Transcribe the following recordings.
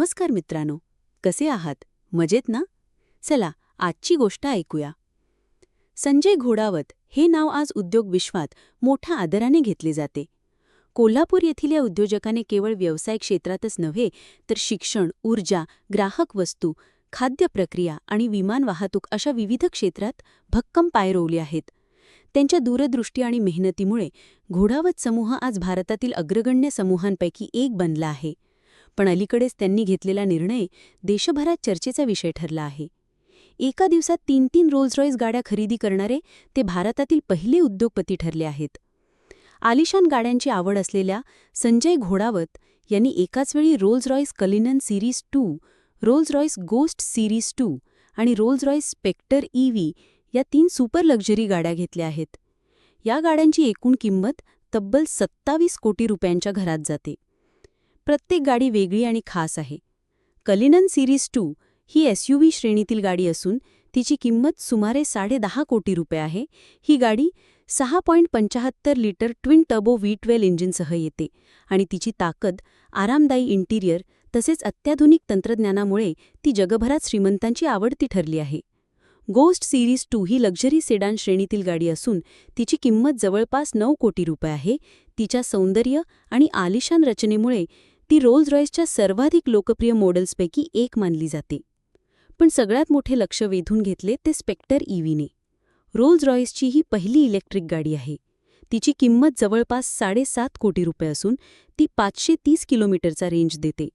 नमस्कार मित्रांनो. कसे आहात? मजेत ना? चला आजची गोष्ट ऐकूया. संजय घोडावत हे नाव आज उद्योग विश्वात मोठ्या आदराने घेतले जाते. कोल्हापूर येथील या उद्योजकाने केवळ व्यवसाय क्षेत्रातच नव्हे तर शिक्षण ऊर्जा ग्राहक वस्तू खाद्य प्रक्रिया आणि विमान वाहतूक अशा विविध क्षेत्रात भक्कम पाय रोवले आहेत. त्यांच्या दूरदृष्टी आणि मेहनतीमुळे घोडावत समूह आज भारतातील अग्रगण्य समूहांपैकी एक बनला आहे. पण अलीकडेच त्यांनी घेतलेला निर्णय देशभरात चर्चेचा विषय ठरला आहे. एका दिवसात तीन तीन रोल्स रॉईस गाड्या खरेदी करणारे ते भारतातील पहिले उद्योगपती ठरले आहेत. आलिशान गाड्यांची आवड असलेल्या संजय घोडावत यांनी एकाच वेळी Rolls Royce Cullinan series two Rolls Royce Ghost series two आणि रोल्स रॉईस स्पेक्टर ईव्ही या तीन सुपर लक्झरी गाड्या घेतल्या आहेत. या गाड्यांची एकूण किंमत तब्बल सत्तावीस कोटी रुपयांच्या घरात जाते. प्रत्येक गाडी वेगळी आणि खास आहे. कलिनन सिरीज टू ही एसयूव्ही श्रेणीतील गाडी असून तिची किंमत सुमारे साडेदहा कोटी रुपये आहे. ही गाडी सहा पॉईंट पंचाहत्तर litre twin turbo V twelve इंजिनसह येते आणि तिची ताकद आरामदायी इंटिरियर तसेच अत्याधुनिक तंत्रज्ञानामुळे ती जगभरात श्रीमंतांची आवडती ठरली आहे. गोस्ट सिरीज टू ही लक्झरी सेडान श्रेणीतील गाडी असून तिची किंमत जवळपास नऊ कोटी रुपये आहे. तिच्या सौंदर्य आणि आलिशान रचनेमुळे ती रोल्स रॉयसच्या सर्वाधिक लोकप्रिय मॉडेल्सपैकी एक मानली जाते. पण सगळ्यात मोठे लक्ष वेधून घेतले ते स्पेक्टर ईव्हीने. रोल्स रॉयसची ही पहिली इलेक्ट्रिक गाडी आहे. तिची किंमत जवळपास साडेसात कोटी रुपये असून ती पाचशे तीस किलोमीटरचा रेंज देते.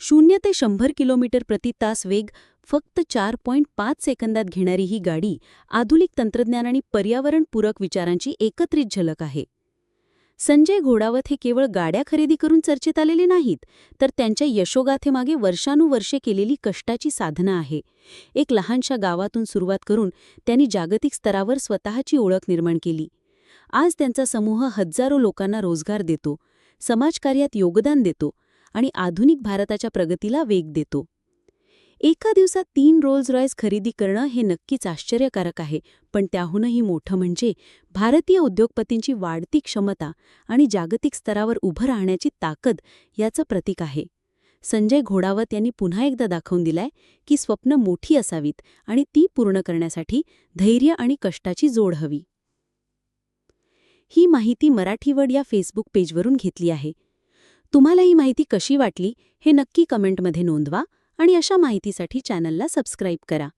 शून्य ते शंभर किलोमीटर प्रति तास वेग फक्त चार पॉईंट पाच सेकंदात घेणारी ही गाडी आधुनिक तंत्रज्ञान आणि पर्यावरणपूरक विचारांची एकत्रित झलक आहे. संजय घोडावत हे केवळ गाड्या खरेदी करून चर्चेत आलेले नाहीत तर त्यांच्या यशोगाथेमागे वर्षानुवर्षे केलेली कष्टाची साधना आहे. एक लहानशा गावातून सुरुवात करून त्यांनी जागतिक स्तरावर स्वतःची ओळख निर्माण केली. आज त्यांचा समूह हजारो लोकांना रोजगार देतो समाजकार्यात योगदान देतो आणि आधुनिक भारताच्या प्रगतीला वेग देतो. एका दिवसात तीन रोल्स रॉयस खरेदी करणं हे नक्कीच आश्चर्यकारक आहे पण त्याहूनही मोठं म्हणजे भारतीय उद्योगपतींची वाढती क्षमता आणि जागतिक स्तरावर उभं राहण्याची ताकद याचं प्रतीक आहे. संजय घोडावत यांनी पुन्हा एकदा दाखवून दिलाय की स्वप्न मोठी असावीत आणि ती पूर्ण करण्यासाठी धैर्य आणि कष्टाची जोड हवी. ही माहिती मराठीवड या फेसबुक पेजवरून घेतली आहे. तुम्हाला ही माहिती कशी वाटली हे नक्की कमेंटमध्ये नोंदवा. आणि अशा माहितीसाठी चॅनलला सबस्क्राईब करा.